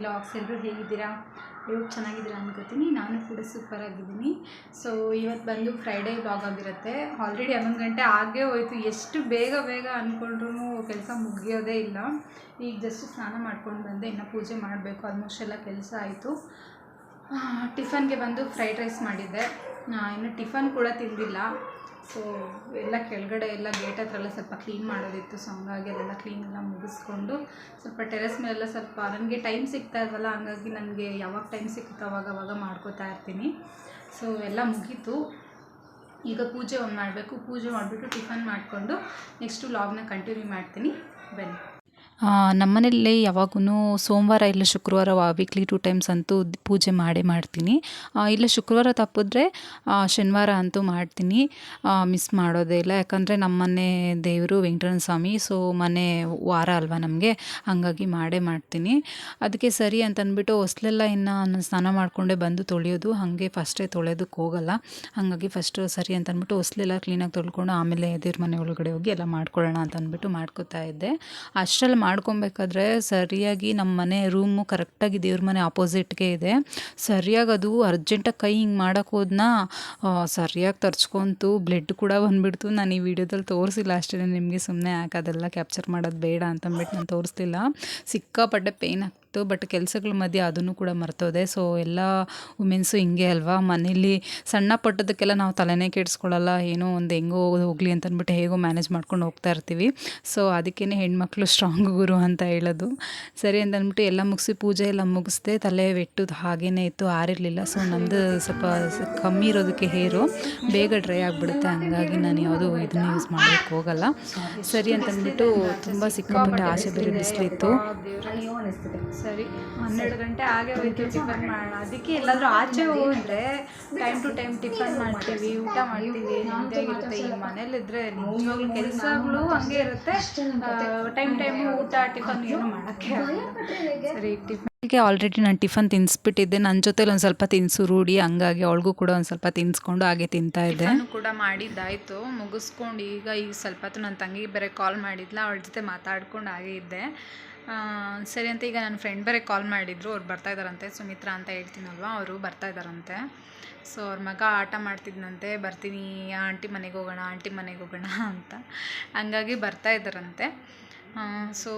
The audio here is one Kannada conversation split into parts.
ವ್ಲಾಗ್ಸ್ ಎಲ್ಲರೂ ಹೇಗಿದ್ದೀರಾ? ಇವಾಗ ಚೆನ್ನಾಗಿದ್ದೀರಾ ಅನ್ಕೋತೀನಿ ನಾನು ಕೂಡ ಸೂಪರ್ ಆಗಿದ್ದೀನಿ. ಸೊ ಇವತ್ತು ಬಂದು ಫ್ರೈಡೇ ವ್ಲಾಗ್ ಆಗಿರುತ್ತೆ. ಆಲ್ರೆಡಿ ಹನ್ನೊಂದು ಗಂಟೆ ಆಗೇ ಹೋಯ್ತು. ಎಷ್ಟು ಬೇಗ ಬೇಗ ಅಂದ್ಕೊಂಡ್ರೂ ಕೆಲಸ ಮುಗಿಯೋದೇ ಇಲ್ಲ. ಈಗ ಜಸ್ಟ್ ಸ್ನಾನ ಮಾಡ್ಕೊಂಡು ಬಂದೆ. ಇನ್ನು ಪೂಜೆ ಮಾಡಬೇಕು. ಆಲ್ಮೋಸ್ಟ್ ಎಲ್ಲ ಕೆಲಸ ಆಯಿತು. ಟಿಫನ್ಗೆ ಬಂದು ಫ್ರೈಡ್ ರೈಸ್ ಮಾಡಿದ್ದೆ. ಇನ್ನು ಟಿಫನ್ ಕೂಡ ತಿಂದಿಲ್ಲ. ಸೊ ಎಲ್ಲ ಕೆಳಗಡೆ ಎಲ್ಲ ಗೇಟ್ ಹತ್ರ ಎಲ್ಲ ಸ್ವಲ್ಪ ಕ್ಲೀನ್ ಮಾಡೋದಿತ್ತು. ಸೊ ಹಂಗಾಗಿ ಅದೆಲ್ಲ ಕ್ಲೀನ್ ಎಲ್ಲ ಮುಗಿಸ್ಕೊಂಡು ಸ್ವಲ್ಪ ಟೆರೆಸ್ ಮೇಲೆಲ್ಲ ಸ್ವಲ್ಪ, ನನಗೆ ಟೈಮ್ ಸಿಗ್ತಾ ಇಲ್ವಲ್ಲ ಹಂಗಾಗಿ ನನಗೆ ಯಾವಾಗ ಟೈಮ್ ಸಿಕ್ಕುತ್ತೋ ಅವಾಗ ಅವಾಗ ಮಾಡ್ಕೋತಾ ಇರ್ತೀನಿ. ಸೊ ಎಲ್ಲ ಮುಗೀತು. ಈಗ ಪೂಜೆ ಒಂದು ಮಾಡಬೇಕು. ಪೂಜೆ ಮಾಡಿಬಿಟ್ಟು ಟಿಫನ್ ಮಾಡಿಕೊಂಡು ನೆಕ್ಸ್ಟು ಲಾಗ್ನ ಕಂಟಿನ್ಯೂ ಮಾಡ್ತೀನಿ. ಬನ್ನಿ. ನಮ್ಮನೇಲಿ ಯಾವಾಗೂ ಸೋಮವಾರ ಇಲ್ಲ ಶುಕ್ರವಾರ ವೀಕ್ಲಿ ಟೂ ಟೈಮ್ಸ್ ಅಂತೂ ಪೂಜೆ ಮಾಡೇ ಮಾಡ್ತೀನಿ. ಇಲ್ಲ ಶುಕ್ರವಾರ ತಪ್ಪಿದ್ರೆ ಶನಿವಾರ ಅಂತೂ ಮಾಡ್ತೀನಿ. ಮಿಸ್ ಮಾಡೋದೇ ಇಲ್ಲ. ಯಾಕಂದರೆ ನಮ್ಮನೆ ದೇವರು ವೆಂಕಟರಮಣ ಸ್ವಾಮಿ ಸೊ ಮನೆ ವಾರ ಅಲ್ವಾ ನಮಗೆ, ಹಾಗಾಗಿ ಮಾಡೇ ಮಾಡ್ತೀನಿ. ಅದಕ್ಕೆ ಸರಿ ಅಂತಂದ್ಬಿಟ್ಟು ಹೊಸ್ಲೆಲ್ಲ ಇನ್ನು ನಾನು ಸ್ನಾನ ಮಾಡಿಕೊಂಡೇ ಬಂದು ತೊಳೆಯೋದು, ಹಾಗೆ ಫಸ್ಟೇ ತೊಳೆಯೋದಕ್ಕೆ ಹೋಗಲ್ಲ. ಹಾಗಾಗಿ ಫಸ್ಟು ಸರಿ ಅಂತ ಅಂದ್ಬಿಟ್ಟು ಹೊಸ್ಲೆಲ್ಲ ಕ್ಲೀನಾಗಿ ತೊಳ್ಕೊಂಡು ಆಮೇಲೆ ದೇವ್ರ ಮನೆ ಒಳಗಡೆ ಹೋಗಿ ಎಲ್ಲ ಮಾಡ್ಕೊಳ್ಳೋಣ ಅಂತ ಅಂದ್ಬಿಟ್ಟು ಮಾಡ್ಕೋತಾ ಇದ್ದೆ. ಅಷ್ಟರಲ್ಲಿ ಮಾಡ್ಕೊಬೇಕಾದ್ರೆ ಸರಿಯಾಗಿ ನಮ್ಮ ಮನೆ ರೂಮು ಕರೆಕ್ಟಾಗಿ ದೇವ್ರ ಮನೆ ಆಪೋಸಿಟ್ಗೆ ಇದೆ. ಸರಿಯಾಗಿ ಅದು ಅರ್ಜೆಂಟಾಗಿ ಕೈ ಹಿಂಗೆ ಮಾಡೋಕೆ ಹೋದ್ನಾ ಸರಿಯಾಗಿ ತರ್ಚ್ಕೊಂತು ಬ್ಲಡ್ ಕೂಡ ಬಂದುಬಿಡ್ತು. ನಾನು ಈ ವಿಡಿಯೋದಲ್ಲಿ ತೋರಿಸಿಲ್ಲ ಅಷ್ಟೇ ನಿಮಗೆ ಸುಮ್ಮನೆ ಯಾಕೆ ಅದೆಲ್ಲ ಕ್ಯಾಪ್ಚರ್ ಮಾಡೋದು ಬೇಡ ಅಂತಂದ್ಬಿಟ್ಟು ನಾನು ತೋರಿಸ್ತಿಲ್ಲ. ಸಿಕ್ಕಾಪಟ್ಟೆ ಪೇಯ್ನ್ ಆಗ್ತಿತ್ತು ಬಟ್ ಕೆಲಸಗಳ ಮಧ್ಯೆ ಅದನ್ನು ಕೂಡ ಮರ್ತೋದೆ. ಸೊ ಎಲ್ಲ ವುಮೆನ್ಸು ಹಿಂಗೆ ಅಲ್ವಾ? ಮನೇಲಿ ಸಣ್ಣ ಪಟ್ಟದಕ್ಕೆಲ್ಲ ನಾವು ತಲೆನೇ ಕೆಡಿಸ್ಕೊಳ್ಳಲ್ಲ ಏನೋ ಒಂದು ಹೆಂಗೋ ಹೋಗಲಿ ಅಂತ ಅಂದ್ಬಿಟ್ಟು ಹೇಗೋ ಮ್ಯಾನೇಜ್ ಮಾಡ್ಕೊಂಡು ಹೋಗ್ತಾ ಇರ್ತೀವಿ. ಸೊ ಅದಕ್ಕೇ ಹೆಣ್ಮಕ್ಳು ಸ್ಟ್ರಾಂಗ್ ಗುರು ಅಂತ ಹೇಳೋದು. ಸರಿ ಅಂತ ಅಂದ್ಬಿಟ್ಟು ಎಲ್ಲ ಮುಗಿಸಿ ಪೂಜೆ ಎಲ್ಲ ಮುಗಿಸ್ದೆ ತಲೆ ಬೆಟ್ಟದ ಹಾಗೇ ಇತ್ತು. ಆರಿರಲಿಲ್ಲ. ಸೊ ನಮ್ಮದು ಸ್ವಲ್ಪ ಕಮ್ಮಿ ಇರೋದಕ್ಕೆ ಹೇರು. ಬೇಗ ಡ್ರೈ ಆಗಿಬಿಡುತ್ತೆ. ಹಂಗಾಗಿ ನಾನು ಯಾವುದೂ ಇದನ್ನ ಯೂಸ್ ಮಾಡೋಕ್ಕೆ ಹೋಗಲ್ಲ. ಸರಿ ಅಂತ ಅಂದ್ಬಿಟ್ಟು ತುಂಬ ಸಿಕ್ಕಾಪಟ್ಟೆ ಆಸೆ ಬೇರೆ ಬಿಸಿಲಿತ್ತು. ಸರಿ, ಹನ್ನೆರಡು ಗಂಟೆ ಹಾಗೆ ಹೋಯ್ತು ಟಿಫನ್ ಮಾಡೋಣ ಅದಕ್ಕೆ ಎಲ್ಲಾದರೂ ಆಚೆ ಹೋದ್ರೆ ಟೈಮ್ ಟು ಟೈಮ್ ಟಿಫನ್ ಮಾಡ್ತೀವಿ, ಊಟ ಮಾಡ್ತೀವಿ ನಿಮ್ದಾಗಿರುತ್ತೆ ಈ ಮನೇಲಿದ್ರೆ ನಿಜವಾಗ್ಲೂ ಕೆಲಸಗಳು ಹಂಗೆ ಇರುತ್ತೆ. ಟೈಮ್ ಟೈಮ್ ಊಟ, ಟಿಫನ್ ಏನು ಮಾಡೋಕ್ಕೆ ಸರಿ ಟಿಫನ್ ಹೀಗೆ ಆಲ್ರೆಡಿ ನಾನು ಟಿಫನ್ ತಿನ್ನಿಸ್ಬಿಟ್ಟಿದ್ದೆ ನನ್ನ ಜೊತೆಲಿ ಒಂದು ಸ್ವಲ್ಪ ತಿನ್ಸು, ರೂಢಿ, ಹಂಗಾಗಿ ಅವಳಿಗೂ ಕೂಡ ಒಂದು ಸ್ವಲ್ಪ ತಿನ್ನಿಸ್ಕೊಂಡು ಹಾಗೆ ತಿಂತಾ ಇದ್ದೆ. ನಾನು ಕೂಡ ಮಾಡಿದ್ದಾಯಿತು, ಮುಗಿಸ್ಕೊಂಡು ಈಗ ಈಗ ಸ್ವಲ್ಪ ಹೊತ್ತು ನನ್ನ ತಂಗಿಗೆ ಬೇರೆ ಕಾಲ್ ಮಾಡಿದ್ಲ, ಅವಳ ಜೊತೆ ಮಾತಾಡ್ಕೊಂಡು ಹಾಗೆ ಇದ್ದೆ. ಸರಿ ಅಂತ ಈಗ ನನ್ನ ಫ್ರೆಂಡ್ ಬೇರೆ ಕಾಲ್ ಮಾಡಿದ್ರು. ಅವ್ರು ಬರ್ತಾ ಇದ್ದಾರಂತೆ. ಸುಮಿತ್ರಾ ಅಂತ ಹೇಳ್ತೀನಲ್ವ? ಅವರು ಬರ್ತಾ ಇದ್ದಾರಂತೆ. ಸೊ ಅವ್ರ ಮಗ ಆಟ ಮಾಡ್ತಿದ್ನಂತೆ. ಬರ್ತೀನಿ, ಆಂಟಿ ಮನೆಗೆ ಹೋಗೋಣ, ಆಂಟಿ ಮನೆಗೆ ಹೋಗೋಣ ಅಂತ. ಹಂಗಾಗಿ ಬರ್ತಾ ಇದ್ದಾರಂತೆ. ಸೊ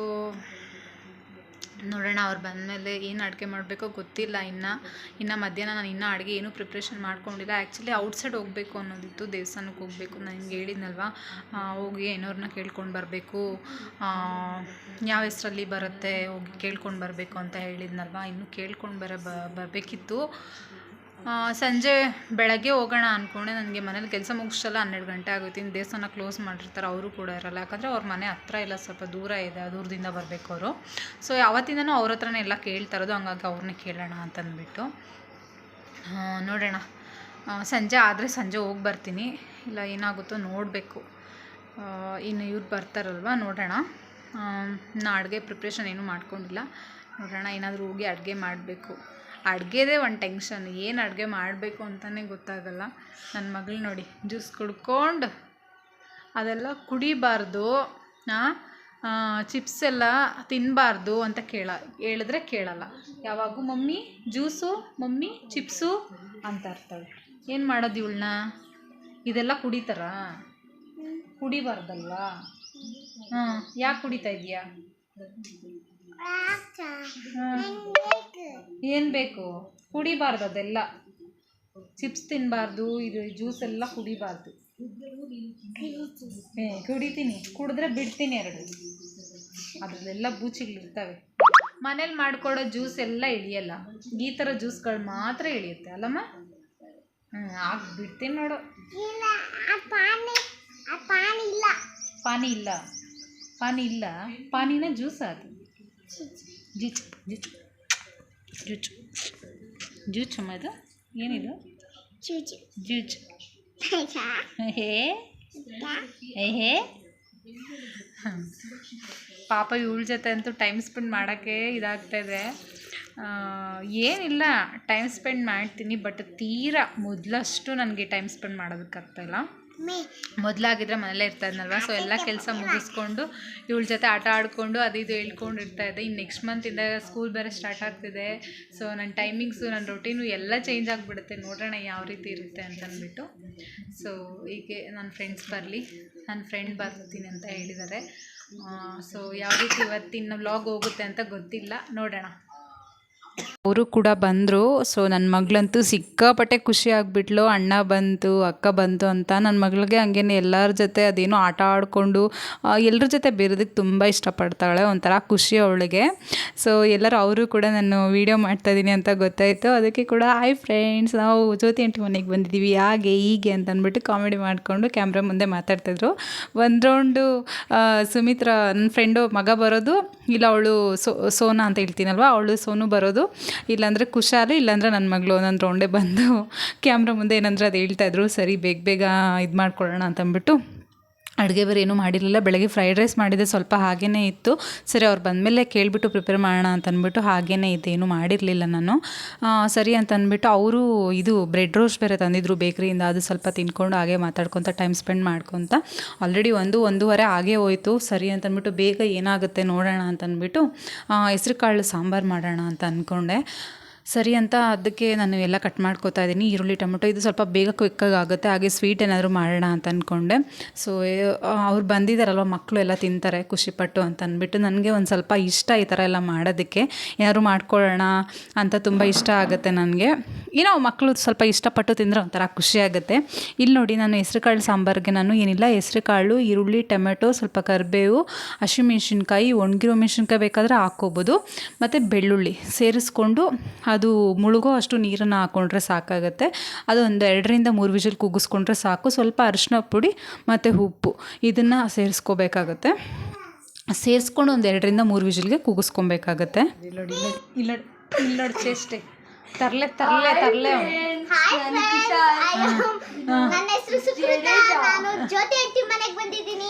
ನೋಡೋಣ, ಅವ್ರು ಬಂದಮೇಲೆ ಏನು ಅಡುಗೆ ಮಾಡಬೇಕೋ ಗೊತ್ತಿಲ್ಲ ಇನ್ನು. ಇನ್ನು ಮಧ್ಯಾಹ್ನ ನಾನು ಇನ್ನೂ ಅಡುಗೆ ಏನೂ ಪ್ರಿಪ್ರೇಷನ್ ಮಾಡ್ಕೊಂಡಿಲ್ಲ. ಆ್ಯಕ್ಚುಲಿ ಔಟ್ಸೈಡ್ ಹೋಗಬೇಕು ಅನ್ನೋದಿತ್ತು ದೇವಸ್ಥಾನಕ್ಕೆ ಹೋಗಬೇಕು. ನಾನು ನಿಮ್ಗೆ ಹೇಳಿದ್ನಲ್ವ? ಹೋಗಿ ಏನೋರನ್ನ ಕೇಳ್ಕೊಂಡು ಬರಬೇಕು. ಯಾವ ಹೆಸರಲ್ಲಿ ಬರುತ್ತೆ ಹೋಗಿ ಕೇಳ್ಕೊಂಡು ಬರಬೇಕು ಅಂತ ಹೇಳಿದ್ನಲ್ವ? ಇನ್ನೂ ಕೇಳ್ಕೊಂಡು ಬರ ಬರಬೇಕಿತ್ತು. ಸಂಜೆ ಬೆಳಗ್ಗೆ ಹೋಗೋಣ ಅಂದ್ಕೊಂಡೆ ನನಗೆ ಮನೇಲಿ ಕೆಲಸ ಮುಗಿಸಲ್ಲ ಹನ್ನೆರಡು ಗಂಟೆ ಆಗುತ್ತೆ. ಇನ್ನು ದೇವಸ್ಥಾನ ಕ್ಲೋಸ್ ಮಾಡಿರ್ತಾರೆ, ಅವರು ಕೂಡ ಇರಲ್ಲ. ಯಾಕಂದರೆ ಅವ್ರ ಮನೆ ಹತ್ರ ಇಲ್ಲ, ಸ್ವಲ್ಪ ದೂರ ಇದೆ ದೂರದಿಂದ ಬರಬೇಕು ಅವರು. ಸೊ ಯಾವತ್ತಿಂದನೂ ಅವ್ರ ಹತ್ರನೇ ಎಲ್ಲ ಕೇಳ್ತಾ ಇರೋದು ಹಂಗಾಗಿ ಅವ್ರನ್ನ ಕೇಳೋಣ ಅಂತಂದ್ಬಿಟ್ಟು. ನೋಡೋಣ. ಸಂಜೆ ಆದರೆ ಸಂಜೆ ಹೋಗಿ ಬರ್ತೀನಿ. ಇಲ್ಲ, ಏನಾಗುತ್ತೋ ನೋಡಬೇಕು. ಇನ್ನು ಇವ್ರು ಬರ್ತಾರಲ್ವ, ನೋಡೋಣ. ನಾ ಅಡುಗೆ ಪ್ರಿಪ್ರೇಷನ್ ಏನೂ ಮಾಡ್ಕೊಂಡಿಲ್ಲ. ನೋಡೋಣ, ಏನಾದರೂ ಹೋಗಿ ಅಡುಗೆ ಮಾಡಬೇಕು. ಅಡುಗೆದೇ ಒಂದು ಟೆನ್ಷನ್ ಏನು ಅಡುಗೆ ಮಾಡಬೇಕು ಅಂತಲೇ ಗೊತ್ತಾಗಲ್ಲ. ನನ್ನ ಮಗಳು ನೋಡಿ ಜ್ಯೂಸ್ ಕುಡ್ಕೊಂಡು ಅದೆಲ್ಲ ಕುಡಿಬಾರ್ದು ಚಿಪ್ಸ್ ಎಲ್ಲ ತಿನ್ನಬಾರ್ದು ಅಂತ ಕೇಳ, ಹೇಳಿದ್ರೆ ಕೇಳಲ್ಲ. ಯಾವಾಗೂ ಮಮ್ಮಿ ಜ್ಯೂಸು ಮಮ್ಮಿ ಚಿಪ್ಸು ಅಂತ ಇರ್ತಾಳೆ ಏನು ಮಾಡೋದು ಇವಳನ್ನ? ಇದೆಲ್ಲ ಕುಡಿತಾರ? ಕುಡಿಬಾರ್ದಲ್ವಾ? ಹಾಂ, ಯಾಕೆ ಕುಡಿತಾ ಇದೀಯಾ ಏನು ಬೇಕು? ಕುಡಿಬಾರ್ದು ಅದೆಲ್ಲ. ಚಿಪ್ಸ್ ತಿನ್ನಬಾರ್ದು ಇದು ಜ್ಯೂಸ್ ಎಲ್ಲ ಕುಡಿಬಾರ್ದು. ಕುಡಿತೀನಿ. ಕುಡಿದ್ರೆ ಬಿಡ್ತೀನಿ ಎರಡು. ಅದರಲ್ಲೆಲ್ಲ ಬೂಚಿಗಳಿರ್ತವೆ. ಮನೇಲಿ ಮಾಡ್ಕೊಡೋ ಜ್ಯೂಸ್ ಎಲ್ಲ ಇಳಿಯಲ್ಲ. ಈ ಥರ ಜ್ಯೂಸ್ಗಳು ಮಾತ್ರ ಇಳಿಯುತ್ತೆ, ಅಲ್ಲಮ್ಮ? ಹ್ಞೂ ಆಗ ಬಿಡ್ತೀನಿ ನೋಡು. ಪಾನಿ ಇಲ್ಲ. ಪಾನಿ ಇಲ್ಲ. ಪಾನಿನ ಜ್ಯೂಸ್ ಅದು. ಜ್ಯೂಚ್ ಜುಚ್ ಜುಚ್ ಜ್ಯೂಚ್ ಅಮ್ಮ ಇದು ಏನಿದು ಜ್ಯೂಚ್ ಹೇ ಹೇ ಹ್ಮ್. ಪಾಪ ಇವಳ ಜೊತೆ ಅಂತೂ ಟೈಮ್ ಸ್ಪೆಂಡ್ ಮಾಡೋಕ್ಕೆ ಇದಾಗ್ತಾ ಇದೆ ಆ, ಏನಿಲ್ಲ ಟೈಮ್ ಸ್ಪೆಂಡ್ ಮಾಡ್ತೀನಿ ಬಟ್ ತೀರಾ ಮೊದಲಷ್ಟು ನನಗೆ ಟೈಮ್ ಸ್ಪೆಂಡ್ ಮಾಡೋದಕ್ಕಾಗ್ತಾಯಿಲ್ಲ ಮೊದಲಾಗಿದ್ರೆ ಮನೇಲೇ ಇರ್ತಾ ಇದ್ನಲ್ವ ಸೊ ಎಲ್ಲ ಕೆಲಸ ಮುಗಿಸ್ಕೊಂಡು ಇವಳ ಜೊತೆ ಆಟ ಆಡಿಕೊಂಡು ಅದು ಇದು ಹೇಳ್ಕೊಂಡು ಇರ್ತಾಯಿದ್ದೆ. ಇನ್ನು ನೆಕ್ಸ್ಟ್ ಮಂತಿಂದ ಸ್ಕೂಲ್ ಬೇರೆ ಸ್ಟಾರ್ಟ್ ಆಗ್ತಿದೆ. ಸೊ ನನ್ನ ಟೈಮಿಂಗ್ಸು ನನ್ನ ರೊಟೀನು ಎಲ್ಲ ಚೇಂಜ್ ಆಗಿಬಿಡುತ್ತೆ. ನೋಡೋಣ ಯಾವ ರೀತಿ ಇರುತ್ತೆ ಅಂತ ಅಂದ್ಬಿಟ್ಟು. ಸೊ ಹೀಗೆ ನನ್ನ ಫ್ರೆಂಡ್ಸ್ ಬರಲಿ. ನನ್ನ ಫ್ರೆಂಡ್ ಬರ್ತೀನಿ ಅಂತ ಹೇಳಿದ್ದಾರೆ. ಸೊ ಯಾವ ರೀತಿ ಇವತ್ತಿನ ವ್ಲಾಗ್ ಹೋಗುತ್ತೆ ಅಂತ ಗೊತ್ತಿಲ್ಲ. ನೋಡೋಣ. ಅವರು ಕೂಡ ಬಂದರು. ಸೊ ನನ್ನ ಮಗಳಂತೂ ಸಿಕ್ಕಾಪಟ್ಟೆ ಖುಷಿ ಆಗಿಬಿಟ್ಲು. ಅಣ್ಣ ಬಂತು, ಅಕ್ಕ ಬಂತು ಅಂತ ನನ್ನ ಮಗಳಿಗೆ ಹಂಗೇನೆ ಎಲ್ಲರ ಜೊತೆ ಅದೇನೋ ಆಟ ಆಡಿಕೊಂಡು ಎಲ್ಲರ ಜೊತೆ ಬೇರೋದಕ್ಕೆ ತುಂಬ ಇಷ್ಟಪಡ್ತಾಳೆ ಒಂಥರ ಖುಷಿ ಅವಳಿಗೆ. ಸೊ ಎಲ್ಲರೂ ಅವರು ಕೂಡ ನಾನು ವೀಡಿಯೋ ಮಾಡ್ತಾಯಿದ್ದೀನಿ ಅಂತ ಗೊತ್ತಾಯಿತು. ಅದಕ್ಕೆ ಕೂಡ ಹಾಯ್ ಫ್ರೆಂಡ್ಸ್ ನಾವು ಜ್ಯೋತಿ ಆಂಟಿ ಮನೆಗೆ ಬಂದಿದ್ದೀವಿ ಹಾಗೆ, ಹೀಗೆ ಅಂತ ಅಂದ್ಬಿಟ್ಟು ಕಾಮಿಡಿ ಮಾಡಿಕೊಂಡು ಕ್ಯಾಮ್ರಾ ಮುಂದೆ ಮಾತಾಡ್ತಾಯಿದ್ರು ಒಂದು ರೌಂಡು ಸುಮಿತ್ರಾ ನನ್ನ ಫ್ರೆಂಡು ಮಗ ಬರೋದು, ಇಲ್ಲ ಅವಳು ಸೋ, ಸೋನಾ ಅಂತ ಹೇಳ್ತೀನಲ್ವ, ಅವಳು ಸೋನು ಬರೋದು. ಇಲ್ಲಾಂದರೆ ಕುಶಾಲು, ಇಲ್ಲಾಂದರೆ ನನ್ನ ಮಗಳು ಒಂದೊಂದು ರೌಂಡೆ ಬಂದು ಕ್ಯಾಮ್ರಾ ಮುಂದೆ ಏನಂದ್ರೆ ಅದು ಹೇಳ್ತಾಯಿದ್ರು ಸರಿ, ಬೇಗ ಬೇಗ ಇದು ಮಾಡ್ಕೊಳ್ಳೋಣ ಅಂತಂದ್ಬಿಟ್ಟು ಅಡುಗೆ ಬೇರೆ ಏನೂ ಮಾಡಿರಲಿಲ್ಲ. ಬೆಳಗ್ಗೆ ಫ್ರೈಡ್ ರೈಸ್ ಮಾಡಿದೆ, ಸ್ವಲ್ಪ ಹಾಗೇ ಇತ್ತು. ಸರಿ, ಅವ್ರು ಬಂದಮೇಲೆ ಕೇಳಿಬಿಟ್ಟು ಪ್ರಿಪೇರ್ ಮಾಡೋಣ ಅಂತ ಅಂದ್ಬಿಟ್ಟು ಹಾಗೇ ಇದೆ ಏನೂ ಮಾಡಿರಲಿಲ್ಲ ನಾನು. ಸರಿ ಅಂತ ಅಂದ್ಬಿಟ್ಟು ಅವರು ಇದು ಬ್ರೆಡ್ ರೋಸ್ಟ್ ಬೇರೆ ತಂದಿದ್ರು ಬೇಕ್ರಿಯಿಂದ ಅದು ಸ್ವಲ್ಪ ತಿನ್ಕೊಂಡು ಹಾಗೆ ಮಾತಾಡ್ಕೊತ ಟೈಮ್ ಸ್ಪೆಂಡ್ ಮಾಡ್ಕೊತ ಆಲ್ರೆಡಿ ಒಂದು, ಒಂದೂವರೆ ಹಾಗೆ ಹೋಯಿತು. ಸರಿ ಅಂತ ಅಂದ್ಬಿಟ್ಟು ಬೇಗ ಏನಾಗುತ್ತೆ ನೋಡೋಣ ಅಂತ ಅಂದ್ಬಿಟ್ಟು ಹೆಸ್ರು ಕಾಳು ಸಾಂಬಾರು ಮಾಡೋಣ ಅಂತ ಅಂದ್ಕೊಂಡೆ ಸರಿ ಅಂತ ಅದಕ್ಕೆ ನಾನು ಎಲ್ಲ ಕಟ್ ಮಾಡ್ಕೋತಾ ಇದ್ದೀನಿ. ಈರುಳ್ಳಿ, ಟೊಮೊಟೊ, ಇದು ಸ್ವಲ್ಪ ಬೇಗ ಕ್ವಿಕ್ಕಾಗಿ ಆಗುತ್ತೆ. ಹಾಗೆ ಸ್ವೀಟ್ ಏನಾದರೂ ಮಾಡೋಣ ಅಂತ ಅಂದ್ಕೊಂಡೆ ಸೊ ಅವ್ರು ಬಂದಿದ್ದಾರಲ್ವ ಮಕ್ಕಳು ಎಲ್ಲ ತಿಂತಾರೆ ಖುಷಿಪಟ್ಟು ಅಂತ ಅಂದ್ಬಿಟ್ಟು ನನಗೆ ಒಂದು ಸ್ವಲ್ಪ ಇಷ್ಟ ಈ ಥರ ಎಲ್ಲ ಮಾಡೋದಕ್ಕೆ. ಏನಾದ್ರು ಮಾಡ್ಕೊಳ್ಳೋಣ ಅಂತ ತುಂಬ ಇಷ್ಟ ಆಗುತ್ತೆ ನನಗೆ. ಏನೋ ಮಕ್ಕಳು ಸ್ವಲ್ಪ ಇಷ್ಟಪಟ್ಟು ತಿಂದರೆ ಒಂಥರ ಖುಷಿ ಆಗುತ್ತೆ. ಇಲ್ಲಿ ನೋಡಿ, ನಾನು ಹೆಸ್ರು ಕಾಳು ಸಾಂಬಾರಿಗೆ ನಾನು ಏನಿಲ್ಲ. ಹೆಸ್ರು ಕಾಳು ಈರುಳ್ಳಿ, ಟೊಮೆಟೊ, ಸ್ವಲ್ಪ ಕರಿಬೇವು ಹಸಿಮೆಣ್ಸಿನ್ಕಾಯಿ ಒಣಗಿರೋ ಮೆಣಸಿನ್ಕಾಯಿ ಬೇಕಾದರೆ ಹಾಕ್ಕೋಬೋದು. ಮತ್ತು ಬೆಳ್ಳುಳ್ಳಿ ಸೇರಿಸ್ಕೊಂಡು ಅದು ಮುಳುಗೋ ಅಷ್ಟು ನೀರನ್ನು ಹಾಕ್ಕೊಂಡ್ರೆ ಸಾಕಾಗುತ್ತೆ. ಅದು ಒಂದು ಎರಡರಿಂದ ಮೂರು ವಿಷಲ್ ಕೂಗಿಸ್ಕೊಂಡ್ರೆ ಸಾಕು. ಸ್ವಲ್ಪ ಅರಿಶಿನ ಪುಡಿ ಮತ್ತು ಉಪ್ಪು ಇದನ್ನು ಸೇರಿಸ್ಕೋಬೇಕಾಗತ್ತೆ. ಸೇರಿಸ್ಕೊಂಡು ಒಂದು ಎರಡರಿಂದ ಮೂರು ವಿಷಲ್ಗೆ ಕೂಗಿಸ್ಕೊಬೇಕಾಗತ್ತೆ ಇಲ್ಲ ಇಲ್ಲ ಚೇಷ್ಟೆ ತರ್ಲೆ. ತರಲೆ ತರಲೆ ನನ್ನ ಹೆಸರು ಸುಕೃತ. ನಾನು ಜ್ಯೋತಿ ಅಟ್ಟಿ ಮನೆಗೆ ಬಂದಿದ್ದೀನಿ.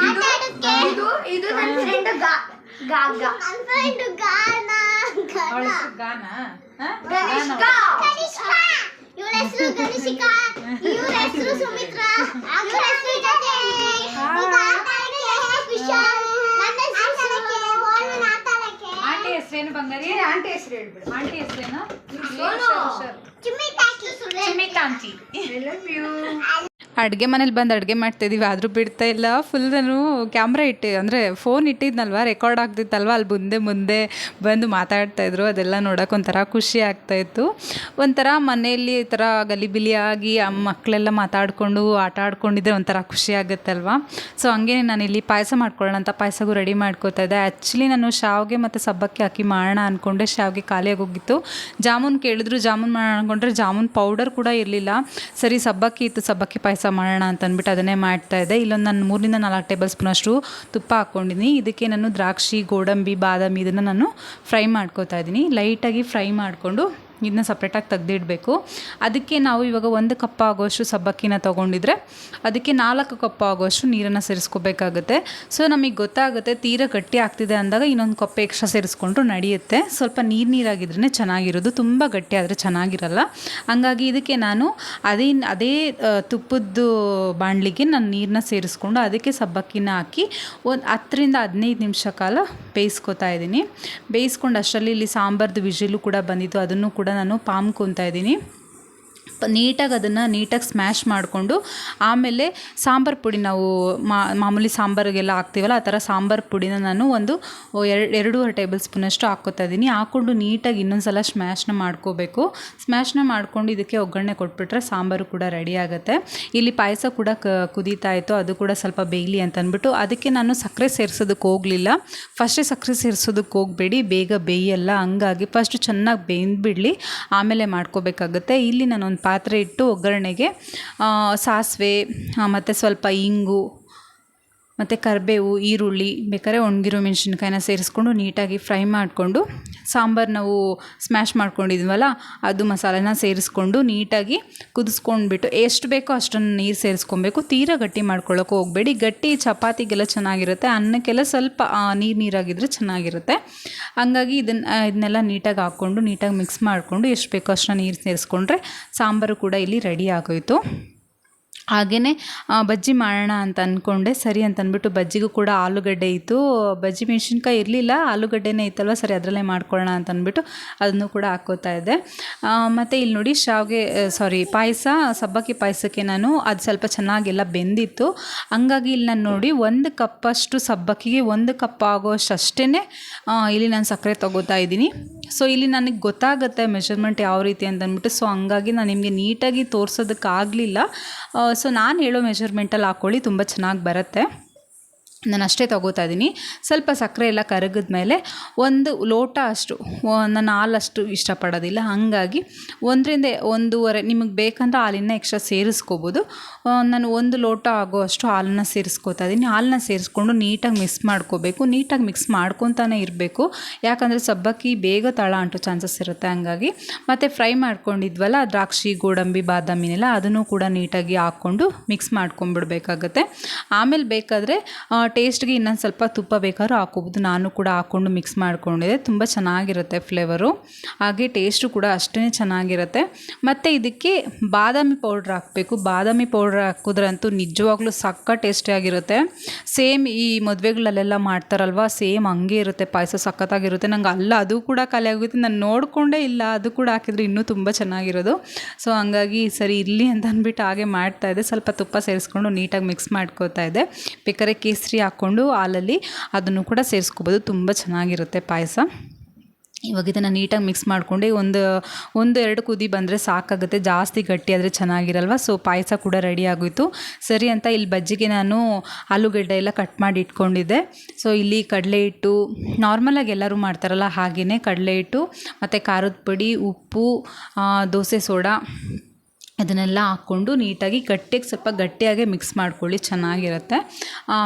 ಮಾತಾಡೋಕ್ಕೆ ಇದು ನನ್ನ ಫ್ರೆಂಡ್ ಗಾಗ ನನ್ನ ಫ್ರೆಂಡ್ ಗಾನ ಅವಳ ಹೆಸರು ಗಾನ? ಗನಿಷ್ಕಾ ಇವಳ ಹೆಸರು ಗನಿಷಿಕಾ ಇವಳ ಹೆಸರು ಸುಮಿತ್ರಾ. ಇವಳ ಹೆಸರು ಜ್ಯೋತಿ ಕುಶಾಲ್ ನನ್ನ ಹೆಸರು ಮಾತಾಡಕ್ಕೆ ಆಂಟಿ ಹೆಸರೇನು ಬಂಗಾರಿ? ಆಂಟಿ ಹೆಸರು ಹೇಳ್ಬಿಡು. ಆಂಟಿ ಹೆಸರೇನು? ಐ ಲವ್ ಆಂಟಿ ಅಡುಗೆ ಮನೇಲಿ ಬಂದು ಅಡುಗೆ ಮಾಡ್ತಾಯಿದ್ದೀವಿ ಆದರೂ ಬಿಡ್ತಾ ಇಲ್ಲ. ಫುಲ್ ನಾನು ಕ್ಯಾಮ್ರಾ ಇಟ್ಟು, ಅಂದರೆ ಫೋನ್ ಇಟ್ಟಿದ್ನಲ್ವ ರೆಕಾರ್ಡ್ ಆಗ್ತಿತ್ತಲ್ವ ಅಲ್ಲಿ ಮುಂದೆ ಮುಂದೆ ಬಂದು ಮಾತಾಡ್ತಾಯಿದ್ರು ಅದೆಲ್ಲ ನೋಡೋಕೆ ಒಂಥರ ಖುಷಿ ಆಗ್ತಾಯಿತ್ತು ಒಂಥರ ಮನೆಯಲ್ಲಿ ಈ ಥರ ಗಲಿಬಿಲಿಯಾಗಿ ಆ ಮಕ್ಕಳೆಲ್ಲ ಮಾತಾಡಿಕೊಂಡು, ಆಟ ಆಡ್ಕೊಂಡಿದ್ರೆ ಒಂಥರ ಖುಷಿ ಆಗುತ್ತಲ್ವ? ಸೊ ಹಂಗೆ ನಾನು ಇಲ್ಲಿ ಪಾಯಸ ಮಾಡ್ಕೊಳ್ಳೋಣ ಅಂತ ಪಾಯಸಗೂ ರೆಡಿ ಮಾಡ್ಕೋತಾ ಇದ್ದೆ. ಆ್ಯಕ್ಚುಲಿ ನಾನು ಶಾವಿಗೆ ಮತ್ತು ಸಬ್ಬಕ್ಕಿ ಹಾಕಿ ಮಾಡೋಣ ಅಂದ್ಕೊಂಡೆ ಶಾವಿಗೆ ಖಾಲಿಯಾಗಿ ಹೋಗಿತ್ತು. ಜಾಮೂನ್ ಕೇಳಿದ್ರು, ಜಾಮೂನ್ ಮಾಡೋಣ ಅಂದ್ಕೊಂಡ್ರೆ ಜಾಮೂನ್ ಪೌಡರ್ ಕೂಡ ಇರಲಿಲ್ಲ. ಸರಿ, ಸಬ್ಬಕ್ಕಿ ಇತ್ತು, ಸಬ್ಬಕ್ಕಿ ಪಾಯಸ ಮಾಡೋಣ ಅಂತ ಅಂದ್ಬಿಟ್ಟು ಅದನ್ನೇ ಮಾಡ್ತಾ ಇದ್ದೆ. ಇಲ್ಲೊಂದು ನಾನು ಮೂರಿಂದ ನಾಲ್ಕು ಟೇಬಲ್ ಸ್ಪೂನಷ್ಟು ತುಪ್ಪ ಹಾಕ್ಕೊಂಡಿದ್ದೀನಿ ಇದಕ್ಕೆ ನಾನು ದ್ರಾಕ್ಷಿ, ಗೋಡಂಬಿ, ಬಾದಾಮಿ ಇದನ್ನು ನಾನು ಫ್ರೈ ಮಾಡ್ಕೋತಾ ಇದ್ದೀನಿ. ಲೈಟಾಗಿ ಫ್ರೈ ಮಾಡಿಕೊಂಡು ಇದನ್ನ ಸಪ್ರೇಟಾಗಿ ತೆಗ್ದಿಡಬೇಕು. ಅದಕ್ಕೆ ನಾವು ಇವಾಗ ಒಂದು ಕಪ್ ಆಗೋಷ್ಟು ಸಬ್ಬಕ್ಕಿನ ತೊಗೊಂಡಿದ್ರೆ ಅದಕ್ಕೆ ನಾಲ್ಕು ಕಪ್ ಆಗೋಷ್ಟು ನೀರನ್ನು ಸೇರಿಸ್ಕೋಬೇಕಾಗುತ್ತೆ. ಸೊ ನಮಗೆ ಗೊತ್ತಾಗುತ್ತೆ, ತೀರ ಗಟ್ಟಿ ಆಗ್ತಿದೆ ಅಂದಾಗ ಇನ್ನೊಂದು ಕಪ್ ಎಕ್ಸ್ಟ್ರಾ ಸೇರಿಸ್ಕೊಂಡ್ರು ನಡೆಯುತ್ತೆ. ಸ್ವಲ್ಪ ನೀರು ನೀರಾಗಿದ್ರೆ ಚೆನ್ನಾಗಿರೋದು, ತುಂಬ ಗಟ್ಟಿ ಆದರೆ ಚೆನ್ನಾಗಿರಲ್ಲ. ಹಂಗಾಗಿ ಇದಕ್ಕೆ ನಾನು ಅದೇ ಅದೇ ತುಪ್ಪದ್ದು ಬಾಣಲಿಗೆ ನಾನು ನೀರನ್ನ ಸೇರಿಸ್ಕೊಂಡು ಅದಕ್ಕೆ ಸಬ್ಬಕ್ಕಿನ ಹಾಕಿ ಒಂದು ಹತ್ತರಿಂದ ಹದಿನೈದು ನಿಮಿಷ ಕಾಲ ಬೇಯಿಸ್ಕೊತಾ ಇದ್ದೀನಿ. ಬೇಯಿಸ್ಕೊಂಡು ಅಷ್ಟರಲ್ಲಿ ಇಲ್ಲಿ ಸಾಂಬಾರ್ದು ವಿಜಿಲು ಕೂಡ ಬಂದಿತ್ತು, ಅದನ್ನು ಕೂಡ ನಾನು ಪಾಮ್ ಕೂತಾ ಇದ್ದೀನಿ. ನೀಟಾಗಿ ಅದನ್ನು ನೀಟಾಗಿ ಸ್ಮ್ಯಾಶ್ ಮಾಡಿಕೊಂಡು, ಆಮೇಲೆ ಸಾಂಬಾರು ಪುಡಿ ನಾವು ಮಾಮೂಲಿ ಸಾಂಬಾರಿಗೆಲ್ಲ ಹಾಕ್ತೀವಲ್ಲ, ಆ ಥರ ಸಾಂಬಾರು ಪುಡಿನ ನಾನು ಒಂದು ಎರಡು ಎರಡೂವರೆ ಟೇಬಲ್ ಸ್ಪೂನಷ್ಟು ಹಾಕ್ಕೋತಾ ಇದ್ದೀನಿ. ಹಾಕ್ಕೊಂಡು ನೀಟಾಗಿ ಇನ್ನೊಂದು ಸಲ ಸ್ಮ್ಯಾಶ್ನ ಮಾಡ್ಕೋಬೇಕು. ಸ್ಮ್ಯಾಶ್ನ ಮಾಡ್ಕೊಂಡು ಇದಕ್ಕೆ ಒಗ್ಗರಣೆ ಕೊಟ್ಬಿಟ್ರೆ ಸಾಂಬಾರು ಕೂಡ ರೆಡಿ ಆಗುತ್ತೆ. ಇಲ್ಲಿ ಪಾಯಸ ಕೂಡ ಕ, ಕುದೀತಾ ಇತ್ತು, ಅದು ಕೂಡ ಸ್ವಲ್ಪ ಬೇಯಲಿ ಅಂತ ಅಂದ್ಬಿಟ್ಟು, ಅದಕ್ಕೆ ನಾನು ಸಕ್ಕರೆ ಸೇರಿಸೋದಕ್ಕೆ ಹೋಗಲಿಲ್ಲ. ಫಸ್ಟೇ ಸಕ್ಕರೆ ಸೇರಿಸೋದಕ್ಕೆ ಹೋಗಬೇಡಿ, ಬೇಗ ಬೇಯಲ್ಲ, ಹಂಗಾಗಿ ಫಸ್ಟ್ ಚೆನ್ನಾಗಿ ಬೇಯ್ದುಬಿಡಲಿ ಆಮೇಲೆ ಮಾಡ್ಕೋಬೇಕಾಗುತ್ತೆ. ಇಲ್ಲಿ ನಾನು ಒಂದು ಪಾತ್ರೆ ಇಟ್ಟು ಒಗ್ಗರಣೆಗೆ ಸಾಸಿವೆ ಮತ್ತು ಸ್ವಲ್ಪ ಇಂಗು ಮತ್ತು ಕರಿಬೇವು, ಈರುಳ್ಳಿ, ಬೇಕಾದ್ರೆ ಒಣಗಿರೋ ಮೆಣಸಿನ್ಕಾಯಿನ ಸೇರಿಸ್ಕೊಂಡು ನೀಟಾಗಿ ಫ್ರೈ ಮಾಡಿಕೊಂಡು ಸಾಂಬಾರು ನಾವು ಸ್ಮ್ಯಾಶ್ ಮಾಡ್ಕೊಂಡಿದ್ವಲ್ಲ, ಅದು ಮಸಾಲೆನ ಸೇರಿಸ್ಕೊಂಡು ನೀಟಾಗಿ ಕುದಿಸ್ಕೊಂಡ್ಬಿಟ್ಟು ಎಷ್ಟು ಬೇಕೋ ಅಷ್ಟನ್ನು ನೀರು ಸೇರಿಸ್ಕೊಬೇಕು. ತೀರಾ ಗಟ್ಟಿ ಮಾಡ್ಕೊಳ್ಳೋಕೆ ಹೋಗಬೇಡಿ. ಗಟ್ಟಿ ಚಪಾತಿಗೆಲ್ಲ ಚೆನ್ನಾಗಿರುತ್ತೆ. ಅನ್ನಕ್ಕೆಲ್ಲ ಸ್ವಲ್ಪ ನೀರು ನೀರಾಗಿದ್ದರೆ ಚೆನ್ನಾಗಿರುತ್ತೆ. ಹಂಗಾಗಿ ಇದನ್ನು ಇದನ್ನೆಲ್ಲ ನೀಟಾಗಿ ಹಾಕ್ಕೊಂಡು, ನೀಟಾಗಿ ಮಿಕ್ಸ್ ಮಾಡಿಕೊಂಡು ಎಷ್ಟು ಬೇಕೋ ಅಷ್ಟನ್ನ ನೀರು ಸೇರಿಸ್ಕೊಂಡ್ರೆ ಸಾಂಬಾರು ಕೂಡ ಇಲ್ಲಿ ರೆಡಿ ಆಗೋಯಿತು. ಹಾಗೆಯೇ ಬಜ್ಜಿ ಮಾಡೋಣ ಅಂತ ಅಂದ್ಕೊಂಡೆ ಸರಿ ಅಂತ ಅಂದ್ಬಿಟ್ಟು ಬಜ್ಜಿಗೂ ಕೂಡ ಆಲೂಗಡ್ಡೆ ಇತ್ತು. ಬಜ್ಜಿ ಮೆಣಸಿನ್ಕಾಯಿ ಇರಲಿಲ್ಲ, ಆಲೂಗಡ್ಡೆನೇ ಇತ್ತಲ್ವ? ಸರಿ, ಅದರಲ್ಲೇ ಮಾಡ್ಕೊಳ್ಳೋಣ ಅಂತ ಅಂದ್ಬಿಟ್ಟು ಅದನ್ನು ಕೂಡ ಹಾಕ್ಕೋತಾ ಇದ್ದೆ. ಮತ್ತು ಇಲ್ಲಿ ನೋಡಿ ಶಾವಿಗೆ ಸಾರಿ ಪಾಯಸ, ಸಬ್ಬಕ್ಕಿ ಪಾಯಸಕ್ಕೆ ನಾನು ಅದು ಸ್ವಲ್ಪ ಚೆನ್ನಾಗೆಲ್ಲ ಬೆಂದಿತ್ತು. ಹಂಗಾಗಿ ಇಲ್ಲಿ ನಾನು ನೋಡಿ ಒಂದು ಕಪ್ಪಷ್ಟು ಸಬ್ಬಕ್ಕಿಗೆ ಒಂದು ಕಪ್ ಆಗೋಷ್ಟು ಅಷ್ಟೇ ಇಲ್ಲಿ ನಾನು ಸಕ್ಕರೆ ತಗೋತಾ ಇದ್ದೀನಿ. ಸೊ ಇಲ್ಲಿ ನನಗೆ ಗೊತ್ತಾಗುತ್ತೆ ಮೆಷರ್ಮೆಂಟ್ ಯಾವ ರೀತಿ ಅಂತ ಅಂದ್ಬಿಟ್ಟು. ಸೊ ಹಂಗಾಗಿ ನಾನು ನಿಮಗೆ ನೀಟಾಗಿ ತೋರಿಸೋದಕ್ಕಾಗಲಿಲ್ಲ. ಸೊ ನಾನು ಹೇಳೋ ಮೆಷರ್ಮೆಂಟಲ್ಲಿ ಹಾಕ್ಕೊಳ್ಳಿ ತುಂಬ ಚೆನ್ನಾಗಿ ಬರುತ್ತೆ. ನಾನು ಅಷ್ಟೇ ತಗೋತಾ ಇದ್ದೀನಿ. ಸ್ವಲ್ಪ ಸಕ್ಕರೆ ಎಲ್ಲ ಕರಗಿದ ಮೇಲೆ ಒಂದು ಲೋಟ ಅಷ್ಟು ನಾನು ಹಾಲಷ್ಟು ಇಷ್ಟಪಡೋದಿಲ್ಲ. ಹಾಗಾಗಿ ಒಂದರಿಂದ ಒಂದೂವರೆ, ನಿಮಗೆ ಬೇಕಂದ್ರೆ ಹಾಲಿನ ಎಕ್ಸ್ಟ್ರಾ ಸೇರಿಸ್ಕೋಬೋದು. ನಾನು ಒಂದು ಲೋಟ ಆಗೋ ಅಷ್ಟು ಹಾಲನ್ನ ಸೇರಿಸ್ಕೋತಾ ಇದ್ದೀನಿ. ಹಾಲನ್ನ ಸೇರಿಸ್ಕೊಂಡು ನೀಟಾಗಿ ಮಿಕ್ಸ್ ಮಾಡ್ಕೋಬೇಕು. ನೀಟಾಗಿ ಮಿಕ್ಸ್ ಮಾಡ್ಕೊತಾನೆ ಇರಬೇಕು. ಯಾಕಂದರೆ ಸಬ್ಬಕ್ಕಿ ಬೇಗ ತಳ ಅಂಟೋ ಚಾನ್ಸಸ್ ಇರುತ್ತೆ ಹಂಗಾಗಿ. ಮತ್ತು ಫ್ರೈ ಮಾಡ್ಕೊಂಡಿದ್ವಲ್ಲ, ದ್ರಾಕ್ಷಿ, ಗೋಡಂಬಿ, ಬಾದಾಮಿನೆಲ್ಲ ಅದನ್ನು ಕೂಡ ನೀಟಾಗಿ ಹಾಕ್ಕೊಂಡು ಮಿಕ್ಸ್ ಮಾಡ್ಕೊಂಡ್ಬಿಡ್ಬೇಕಾಗತ್ತೆ ಆಮೇಲೆ ಬೇಕಾದರೆ ಟೇಸ್ಟ್ಗೆ ಇನ್ನೊಂದು ಸ್ವಲ್ಪ ತುಪ್ಪ ಬೇಕಾದ್ರೂ ಹಾಕೋಬೋದು ನಾನು ಕೂಡ ಹಾಕ್ಕೊಂಡು ಮಿಕ್ಸ್ ಮಾಡಿಕೊಂಡಿದ್ದೆ. ತುಂಬ ಚೆನ್ನಾಗಿರುತ್ತೆ ಫ್ಲೇವರು ಹಾಗೆ ಟೇಸ್ಟು ಕೂಡ ಅಷ್ಟೇ ಚೆನ್ನಾಗಿರುತ್ತೆ. ಮತ್ತು ಇದಕ್ಕೆ ಬಾದಾಮಿ ಪೌಡ್ರ್ ಹಾಕಬೇಕು. ಬಾದಾಮಿ ಪೌಡ್ರ್ ಹಾಕಿದ್ರಂತೂ ನಿಜವಾಗ್ಲೂ ಸಕ್ಕ ಟೇಸ್ಟಿಯಾಗಿರುತ್ತೆ ಸೇಮ್ ಈ ಮದುವೆಗಳಲ್ಲೆಲ್ಲ ಮಾಡ್ತಾರಲ್ವ ಸೇಮ್ ಹಂಗೆ ಇರುತ್ತೆ. ಪಾಯಸ ಸಖತ್ತಾಗಿರುತ್ತೆ. ನಂಗೆ ಅಲ್ಲ, ಅದು ಕೂಡ ಖಾಲಿ ಆಗುತ್ತೆ ನಾನು ನೋಡಿಕೊಂಡೇ ಇಲ್ಲ, ಅದು ಕೂಡ ಹಾಕಿದ್ರೆ ಇನ್ನೂ ತುಂಬ ಚೆನ್ನಾಗಿರೋದು. ಸೊ ಹಂಗಾಗಿ ಸರಿ ಇರಲಿ ಅಂತ ಅಂದ್ಬಿಟ್ಟು ಹಾಗೆ ಮಾಡ್ತಾ ಇದೆ ಸ್ವಲ್ಪ ತುಪ್ಪ ಸೇರಿಸ್ಕೊಂಡು ನೀಟಾಗಿ ಮಿಕ್ಸ್ ಮಾಡ್ಕೋತಾ ಇದ್ದೆ. ಬೇಕಾದ್ರೆ ಕೇಸರಿ ಹಾಕ್ಕೊಂಡು ಹಾಲಲ್ಲಿ ಅದನ್ನು ಕೂಡ ಸೇರಿಸ್ಕೋಬೋದು. ತುಂಬ ಚೆನ್ನಾಗಿರುತ್ತೆ ಪಾಯಸ. ಇವಾಗ ಇದನ್ನು ನೀಟಾಗಿ ಮಿಕ್ಸ್ ಮಾಡಿಕೊಂಡು ಒಂದು ಒಂದು ಎರಡು ಕುದಿ ಬಂದರೆ ಸಾಕಾಗುತ್ತೆ. ಜಾಸ್ತಿ ಗಟ್ಟಿ ಆದರೆ ಚೆನ್ನಾಗಿರಲ್ವ? ಸೊ ಪಾಯಸ ಕೂಡ ರೆಡಿ ಆಗೋಯಿತು. ಸರಿ ಅಂತ ಇಲ್ಲಿ ಬಜ್ಜಿಗೆ ನಾನು ಆಲೂಗಡ್ಡೆ ಎಲ್ಲ ಕಟ್ ಮಾಡಿ ಇಟ್ಕೊಂಡಿದ್ದೆ. ಸೊ ಇಲ್ಲಿ ಕಡಲೆ ಹಿಟ್ಟು ನಾರ್ಮಲಾಗಿ ಎಲ್ಲರೂ ಮಾಡ್ತಾರಲ್ಲ ಹಾಗೆಯೇ ಕಡಲೆ ಹಿಟ್ಟು, ಮತ್ತು ಖಾರದ ಪುಡಿ, ಉಪ್ಪು ದೋಸೆ ಸೋಡಾ ಅದನ್ನೆಲ್ಲ ಹಾಕ್ಕೊಂಡು ನೀಟಾಗಿ ಗಟ್ಟಿಗೆ ಸ್ವಲ್ಪ ಗಟ್ಟಿಯಾಗೆ ಮಿಕ್ಸ್ ಮಾಡ್ಕೊಳ್ಳಿ, ಚೆನ್ನಾಗಿರುತ್ತೆ.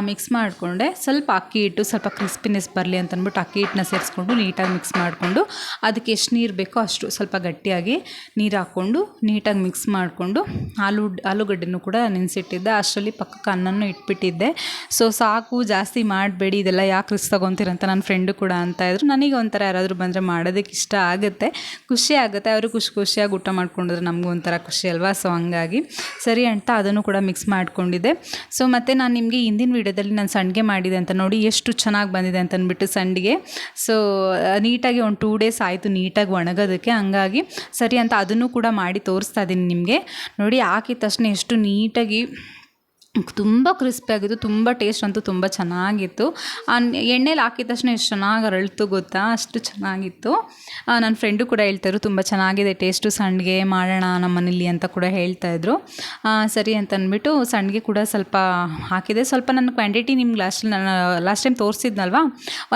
ಮಿಕ್ಸ್ ಮಾಡಿಕೊಂಡೆ, ಸ್ವಲ್ಪ ಅಕ್ಕಿ ಹಿಟ್ಟು, ಸ್ವಲ್ಪ ಕ್ರಿಸ್ಪಿನೆಸ್ ಬರಲಿ ಅಂತ ಅಂದ್ಬಿಟ್ಟು ಅಕ್ಕಿ ಹಿಟ್ಟನ್ನ ಸೇರಿಸ್ಕೊಂಡು ನೀಟಾಗಿ ಮಿಕ್ಸ್ ಮಾಡಿಕೊಂಡು ಅದಕ್ಕೆ ಎಷ್ಟು ನೀರು ಬೇಕೋ ಅಷ್ಟು ಸ್ವಲ್ಪ ಗಟ್ಟಿಯಾಗಿ ನೀರು ಹಾಕ್ಕೊಂಡು ನೀಟಾಗಿ ಮಿಕ್ಸ್ ಮಾಡಿಕೊಂಡು ಆಲೂ, ಆಲೂಗಡ್ಡೆನೂ ಕೂಡ ನೆನೆಸಿಟ್ಟಿದ್ದೆ. ಅಷ್ಟರಲ್ಲಿ ಪಕ್ಕಕ್ಕೆ ಅನ್ನನೂ ಇಟ್ಬಿಟ್ಟಿದ್ದೆ. ಸೊ ಸಾಕು, ಜಾಸ್ತಿ ಮಾಡಬೇಡಿ, ಇದೆಲ್ಲ ಯಾಕೆ ರಿಸ್ಕ್ ತೊಗೊತೀರಂತ ನನ್ನ ಫ್ರೆಂಡು ಕೂಡ ಅಂತ ಇದ್ರು. ನನಗೆ ಒಂಥರ ಯಾರಾದರೂ ಬಂದರೆ ಮಾಡೋದಕ್ಕೆ ಇಷ್ಟ ಆಗುತ್ತೆ. ಖುಷಿ ಆಗುತ್ತೆ. ಅವರು ಖುಷಿ ಖುಷಿಯಾಗಿ ಊಟ ಮಾಡ್ಕೊಂಡಿದ್ರೆ ನಮಗೂ ಒಂಥರ ಖುಷಿ ಅಲ್ವಾ? ಸೊ ಹಂಗಾಗಿ ಸರಿ ಅಂತ ಅದನ್ನು ಕೂಡ ಮಿಕ್ಸ್ ಮಾಡಿಕೊಂಡಿದ್ದೆ. ಸೊ ಮತ್ತು ನಾನು ನಿಮಗೆ ಹಿಂದಿನ ವೀಡಿಯೋದಲ್ಲಿ ನಾನು ಸಂಡಿಗೆ ಮಾಡಿದೆ ಅಂತ ನೋಡಿ ಎಷ್ಟು ಚೆನ್ನಾಗಿ ಬಂದಿದೆ ಅಂತ ಅಂದ್ಬಿಟ್ಟು ಸಂಡಿಗೆ ಸೊ ನೀಟಾಗಿ ಒಂದು ಟೂ ಡೇಸ್ ಆಯಿತು ನೀಟಾಗಿ ಒಣಗೋದಕ್ಕೆ. ಹಂಗಾಗಿ ಸರಿ ಅಂತ ಅದನ್ನು ಕೂಡ ಮಾಡಿ ತೋರಿಸ್ತಾ ಇದ್ದೀನಿ ನಿಮಗೆ. ನೋಡಿ, ಹಾಕಿದ ತಕ್ಷಣ ಎಷ್ಟು ನೀಟಾಗಿ ತುಂಬ ಕ್ರಿಸ್ಪಿಯಾಗಿತ್ತು ತುಂಬ ಟೇಸ್ಟ್ ಅಂತೂ ತುಂಬ ಚೆನ್ನಾಗಿತ್ತು. ಎಣ್ಣೆಲಿ ಹಾಕಿದ ತಕ್ಷಣ ಎಷ್ಟು ಚೆನ್ನಾಗಿ ಅರಳ್ತು ಗೊತ್ತಾ? ಅಷ್ಟು ಚೆನ್ನಾಗಿತ್ತು. ನನ್ನ ಫ್ರೆಂಡು ಕೂಡ ಹೇಳ್ತಾಯಿದ್ರು ತುಂಬ ಚೆನ್ನಾಗಿದೆ ಟೇಸ್ಟು ಸಂಡಿಗೆ ಮಾಡೋಣ ನಮ್ಮ ಮನೇಲಿ ಅಂತ ಕೂಡ ಹೇಳ್ತಾಯಿದ್ರು ಸರಿ ಅಂತ ಅಂದ್ಬಿಟ್ಟು ಸಂಡಿಗೆ ಕೂಡ ಸ್ವಲ್ಪ ಹಾಕಿದೆ. ಸ್ವಲ್ಪ ನನ್ನ ಕ್ವಾಂಟಿಟಿ ನಿಮ್ಗೆ ಲಾಸ್ಟ್ ನಾನು ಲಾಸ್ಟ್ ಟೈಮ್ ತೋರಿಸಿದ್ನಲ್ವಾ?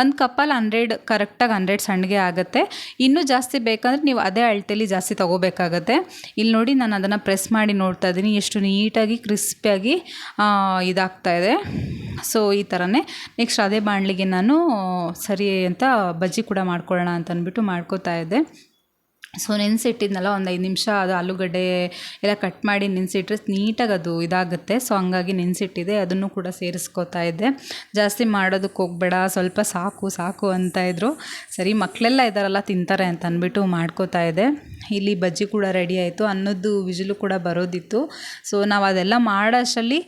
ಒಂದು ಕಪ್ಪಲ್ಲಿ ಹಂಡ್ರೆಡ್ ಕರೆಕ್ಟಾಗಿ ಹಂಡ್ರೆಡ್ ಸಂಡಿಗೆ ಆಗುತ್ತೆ. ಇನ್ನೂ ಜಾಸ್ತಿ ಬೇಕಂದ್ರೆ ನೀವು ಅದೇ ಅಳತೆಲಿ ಜಾಸ್ತಿ ತೊಗೋಬೇಕಾಗತ್ತೆ. ಇಲ್ಲಿ ನೋಡಿ ನಾನು ಅದನ್ನು ಪ್ರೆಸ್ ಮಾಡಿ ನೋಡ್ತಾ ಇದ್ದೀನಿ. ಎಷ್ಟು ನೀಟಾಗಿ ಕ್ರಿಸ್ಪಿಯಾಗಿ ಇದಾಗ್ತಾ ಇದೆ. ಸೊ ಈ ಥರನೇ ನೆಕ್ಸ್ಟ್ ಅದೇ ಬಾಣಲಿಗೆ ನಾನು ಸರಿ ಅಂತ ಬಜ್ಜಿ ಕೂಡ ಮಾಡ್ಕೊಳ್ಳೋಣ ಅಂತ ಅಂದ್ಬಿಟ್ಟು ಮಾಡ್ಕೋತಾ ಇದ್ದೆ. ಸೊ ನೆನೆಸಿಟ್ಟಿದ್ನಲ್ಲ, ಒಂದು ಐದು ನಿಮಿಷ ಅದು ಆಲೂಗಡ್ಡೆ ಎಲ್ಲ ಕಟ್ ಮಾಡಿ ನೆನೆಸಿಟ್ರೆ ನೀಟಾಗಿ ಅದು ಇದಾಗುತ್ತೆ. ಸೊ ಹಂಗಾಗಿ ನೆನೆಸಿಟ್ಟಿದೆ, ಅದನ್ನು ಕೂಡ ಸೇರಿಸ್ಕೋತಾ ಇದ್ದೆ. ಜಾಸ್ತಿ ಮಾಡೋದಕ್ಕೆ ಹೋಗಬೇಡ, ಸ್ವಲ್ಪ ಸಾಕು ಸಾಕು ಅಂತ ಇದ್ದರು ಸರಿ ಮಕ್ಕಳೆಲ್ಲ ಇದ್ದಾರಲ್ಲ ತಿಂತಾರೆ ಅಂತ ಅಂದ್ಬಿಟ್ಟು ಮಾಡ್ಕೋತಾ ಇದ್ದೆ. ಇಲ್ಲಿ ಬಜ್ಜಿ ಕೂಡ ರೆಡಿ ಆಯಿತು. ಅನ್ನದ್ದು ವಿಜಿಲು ಕೂಡ ಬರೋದಿತ್ತು. ಸೊ ನಾವು ಅದೆಲ್ಲ ಮಾಡೋಷ್ಟರಲ್ಲಿ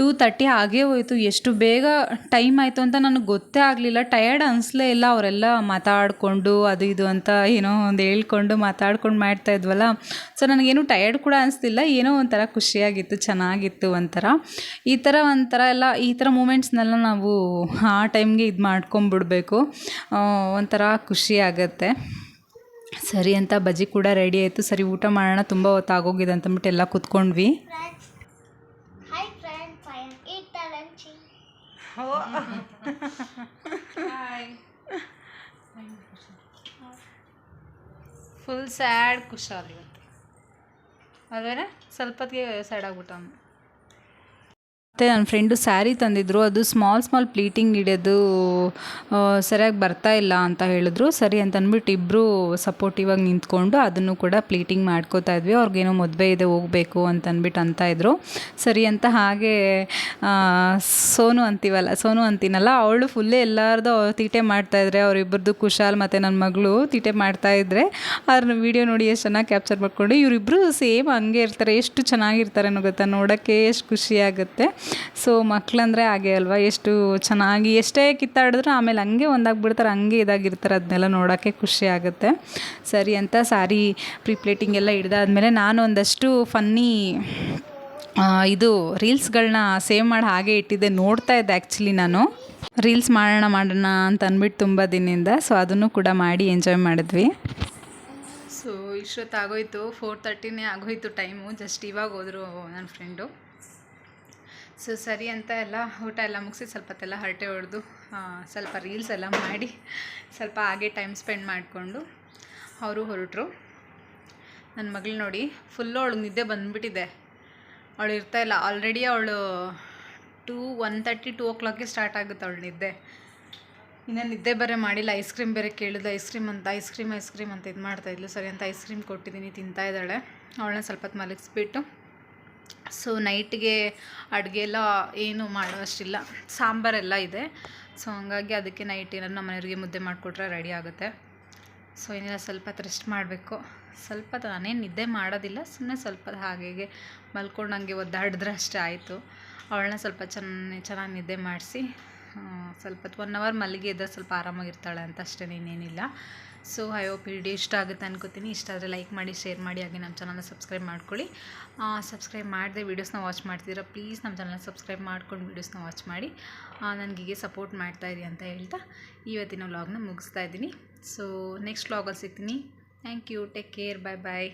ಟೂ ತರ್ಟಿ ಆಗೇ ಹೋಯಿತು. ಎಷ್ಟು ಬೇಗ ಟೈಮ್ ಆಯಿತು ಅಂತ ನನಗೆ ಗೊತ್ತೇ ಆಗಲಿಲ್ಲ. ಟಯರ್ಡ್ ಅನಿಸ್ಲೇ ಇಲ್ಲ. ಅವರೆಲ್ಲ ಮಾತಾಡಿಕೊಂಡು ಅದು ಇದು ಅಂತ ಏನೋ ಒಂದು ಹೇಳ್ಕೊಂಡು ಮಾತಾಡ್ಕೊಂಡು ಮಾಡ್ತಾ ಇದ್ವಲ್ಲ. ಸೊ ನನಗೇನು ಟಯರ್ಡ್ ಕೂಡ ಅನಿಸ್ತಿಲ್ಲ. ಏನೋ ಒಂಥರ ಖುಷಿಯಾಗಿತ್ತು, ಚೆನ್ನಾಗಿತ್ತು ಒಂಥರ. ಈ ಥರ ಒಂಥರ ಎಲ್ಲ, ಈ ಥರ ಮೂಮೆಂಟ್ಸ್ನೆಲ್ಲ ನಾವು ಆ ಟೈಮ್ಗೆ ಇದು ಮಾಡ್ಕೊಂಬಿಡ್ಬೇಕು. ಒಂಥರ ಖುಷಿ ಆಗುತ್ತೆ. ಸರಿ ಅಂತ ಬಜ್ಜಿ ಕೂಡ ರೆಡಿ ಆಯಿತು. ಸರಿ, ಊಟ ಮಾಡೋಣ. ತುಂಬ ಹೊತ್ತಾಗೋಗಿದೆ ಅಂತಂದ್ಬಿಟ್ಟು ಎಲ್ಲ ಕೂತ್ಕೊಂಡ್ವಿ. ಫುಲ್ ಸ್ಯಾಡ್ ಖುಷಾಲ್ ಇವತ್ತು. ಅಲ್ವೇನೆ ಸ್ವಲ್ಪ ಹೊತ್ತಿಗೆ ಸ್ಯಾಡ್ ಆಗ್ಬಿಟ್ಟ ಅವ್ನು ನನ್ನ ಫ್ರೆಂಡು ಸ್ಯಾರಿ ತಂದಿದ್ರು. ಅದು ಸ್ಮಾಲ್ ಸ್ಮಾಲ್ ಪ್ಲೀಟಿಂಗ್ ಹಿಡಿಯೋದು ಸರಿಯಾಗಿ ಬರ್ತಾ ಇಲ್ಲ ಅಂತ ಹೇಳಿದ್ರು. ಸರಿ ಅಂತ ಅಂದ್ಬಿಟ್ಟು ಇಬ್ಬರು ಸಪೋರ್ಟಿವಾಗಿ ನಿಂತ್ಕೊಂಡು ಅದನ್ನು ಕೂಡ ಪ್ಲೀಟಿಂಗ್ ಮಾಡ್ಕೋತಾ ಇದ್ವಿ. ಅವ್ರಿಗೇನೋ ಮದುವೆ ಇದೆ, ಹೋಗಬೇಕು ಅಂತ ಅಂದ್ಬಿಟ್ಟು ಅಂತ ಇದ್ರು. ಸರಿ ಅಂತ ಹಾಗೆ ಸೋನು ಅಂತೀವಲ್ಲ, ಸೋನು ಅಂತೀನಲ್ಲ, ಅವಳು ಫುಲ್ಲೇ ಎಲ್ಲರದು ತೀಟೆ ಮಾಡ್ತಾಯಿದ್ರೆ ಅವರಿಬ್ಬರದ್ದು ಕುಶಾಲ್ ಮತ್ತು ನನ್ನ ಮಗಳು ತೀಟೆ ಮಾಡ್ತಾಯಿದ್ರೆ ಅವ್ರನ್ನ ವೀಡಿಯೋ ನೋಡಿ ಎಷ್ಟು ಚೆನ್ನಾಗಿ ಕ್ಯಾಪ್ಚರ್ ಮಾಡಿಕೊಂಡು ಇವರಿಬ್ಬರು ಸೇಮ್ ಹಂಗೆ ಇರ್ತಾರೆ. ಎಷ್ಟು ಚೆನ್ನಾಗಿರ್ತಾರೆ ಅನ್ನೋ ಗೊತ್ತಾ? ನೋಡೋಕ್ಕೆ ಎಷ್ಟು ಖುಷಿ ಆಗುತ್ತೆ. ಸೊ ಮಕ್ಕಳಂದ್ರೆ ಹಾಗೆ ಅಲ್ವಾ? ಎಷ್ಟು ಚೆನ್ನಾಗಿ, ಎಷ್ಟೇ ಕಿತ್ತಾಡಿದ್ರು ಆಮೇಲೆ ಹಂಗೆ ಒಂದಾಗ್ಬಿಡ್ತಾರೆ, ಹಂಗೆ ಇದಾಗಿರ್ತಾರೆ. ಅದನ್ನೆಲ್ಲ ನೋಡೋಕ್ಕೆ ಖುಷಿ ಆಗುತ್ತೆ. ಸರಿ ಅಂತ ಸಾರಿ, ಪ್ರಿಪ್ಲೇಟಿಂಗ್ ಎಲ್ಲ ಹಿಡ್ದಾದ್ಮೇಲೆ ನಾನು ಒಂದಷ್ಟು ಫನ್ನಿ ಇದು ರೀಲ್ಸ್ಗಳನ್ನ ಸೇವ್ ಮಾಡಿ ಹಾಗೆ ಇಟ್ಟಿದ್ದೆ. ನೋಡ್ತಾ ಇದ್ದೆ ಆ್ಯಕ್ಚುಲಿ ನಾನು. ರೀಲ್ಸ್ ಮಾಡೋಣ ಮಾಡೋಣ ಅಂತ ಅಂದ್ಬಿಟ್ಟು ತುಂಬ ದಿನದಿಂದ. ಸೊ ಅದನ್ನು ಕೂಡ ಮಾಡಿ ಎಂಜಾಯ್ ಮಾಡಿದ್ವಿ. ಸೊ ಇಷ್ಟೊತ್ತು ಆಗೋಯ್ತು ಫೋರ್ ತರ್ಟಿನೇ ಆಗೋಯ್ತು ಟೈಮು. ಜಸ್ಟ್ ಇವಾಗ ಹೋದರು ನನ್ನ ಫ್ರೆಂಡು ಸೊ ಸರಿ ಅಂತ ಎಲ್ಲ ಊಟ ಎಲ್ಲ ಮುಗಿಸಿ ಸ್ವಲ್ಪ ಹೊತ್ತೆಲ್ಲ ಹರಟೆ ಹೊಡೆದು ಸ್ವಲ್ಪ ರೀಲ್ಸ್ ಎಲ್ಲ ಮಾಡಿ ಸ್ವಲ್ಪ ಹಾಗೆ ಟೈಮ್ ಸ್ಪೆಂಡ್ ಮಾಡಿಕೊಂಡು ಅವರು ಹೊರಟರು. ನನ್ನ ಮಗಳು ನೋಡಿ ಫುಲ್ಲು ಅವಳಿಗೆ ನಿದ್ದೆ ಬಂದುಬಿಟ್ಟಿದೆ. ಅವಳು ಇರ್ತಾ ಇಲ್ಲ. ಆಲ್ರೆಡಿ ಅವಳು ಟೂ ಒನ್ ತರ್ಟಿ ಟೂ ಓ ಕ್ಲಾಕ್ಗೆ ಸ್ಟಾರ್ಟ್ ಆಗುತ್ತೆ ಅವಳು ನಿದ್ದೆ. ಇನ್ನು ನಿದ್ದೆ ಬೇರೆ ಮಾಡಿಲ್ಲ. ಐಸ್ ಕ್ರೀಮ್ ಬೇರೆ ಕೇಳಿದ್ಲು. ಐಸ್ ಕ್ರೀಮ್ ಅಂತ ಐಸ್ ಕ್ರೀಮ್ ಐಸ್ ಕ್ರೀಮ್ ಅಂತ ಇದು ಮಾಡ್ತಾಯಿದ್ಲು ಸರಿ ಅಂತ ಐಸ್ ಕ್ರೀಮ್ ಕೊಟ್ಟಿದ್ದೀನಿ, ತಿಂತಾ ಇದ್ದಾಳೆ. ಅವಳನ್ನ ಸ್ವಲ್ಪ ಮಲಗಿಸ್ಬಿಟ್ಟು ಸೊ ನೈಟ್ಗೆ ಅಡುಗೆ ಎಲ್ಲ ಏನು ಮಾಡುವಷ್ಟಿಲ್ಲ ಸಾಂಬಾರೆಲ್ಲ ಇದೆ. ಸೊ ಹಂಗಾಗಿ ಅದಕ್ಕೆ ನೈಟ್ ಏನಾದ್ರು ನಮ್ಮ ಮನೆಯವ್ರಿಗೆ ಮುದ್ದೆ ಮಾಡಿಕೊಟ್ರೆ ರೆಡಿ ಆಗುತ್ತೆ. ಸೊ ಏನಿಲ್ಲ, ಸ್ವಲ್ಪ ರೆಸ್ಟ್ ಮಾಡಬೇಕು. ಸ್ವಲ್ಪ ನಾನೇನು ನಿದ್ದೆ ಮಾಡೋದಿಲ್ಲ ಸುಮ್ಮನೆ ಸ್ವಲ್ಪ ಹಾಗೆ ಮಲ್ಕೊಂಡು ಹಂಗೆ ಒದ್ದಾಡಿದ್ರೆ ಅಷ್ಟೇ ಆಯಿತು. ಅವಳನ್ನ ಸ್ವಲ್ಪ ಚೆನ್ನ, ಚೆನ್ನಾಗಿ ನಿದ್ದೆ ಮಾಡಿಸಿ ಸ್ವಲ್ಪ ಒನ್ ಅವರ್ ಮಲ್ಲಿಗೆ ಇದ್ದರೆ ಸ್ವಲ್ಪ ಆರಾಮಾಗಿರ್ತಾಳೆ ಅಂತ ಅಷ್ಟೇ ಇನ್ನೇನಿಲ್ಲ. ಸೊ ಐ ಹೋಪ್ ವಿಡಿಯೋ ಇಷ್ಟ ಆಗುತ್ತೆ ಅನ್ಕೋತೀನಿ. ಇಷ್ಟ ಆದರೆ ಲೈಕ್ ಮಾಡಿ ಶೇರ್ ಮಾಡಿ, ಹಾಗೆ ನಮ್ಮ ಚಾನಲ್ನ ಸಬ್ಸ್ಕ್ರೈಬ್ ಮಾಡ್ಕೊಳ್ಳಿ. ಸಬ್ಸ್ಕ್ರೈಬ್ ಮಾಡದೆ ವೀಡಿಯೋಸ್ನ ವಾಚ್ ಮಾಡ್ತೀರಾ ಪ್ಲೀಸ್ ನಮ್ಮ ಚಾನಲ್ನ ಸಬ್ಸ್ಕ್ರೈಬ್ ಮಾಡ್ಕೊಂಡು ವೀಡಿಯೋಸ್ನ ವಾಚ್ ಮಾಡಿ. ನನಗೆ ಸಪೋರ್ಟ್ ಮಾಡ್ತಾಯಿರಿ ಅಂತ ಹೇಳ್ತಾ ಇವತ್ತಿನ ವ್ಲಾಗ್ನ ಮುಗಿಸ್ತಾ ಇದ್ದೀನಿ. ಸೊ ನೆಕ್ಸ್ಟ್ ವ್ಲಾಗಲ್ಲಿ ಸಿಗ್ತೀನಿ. Thank you take care bye bye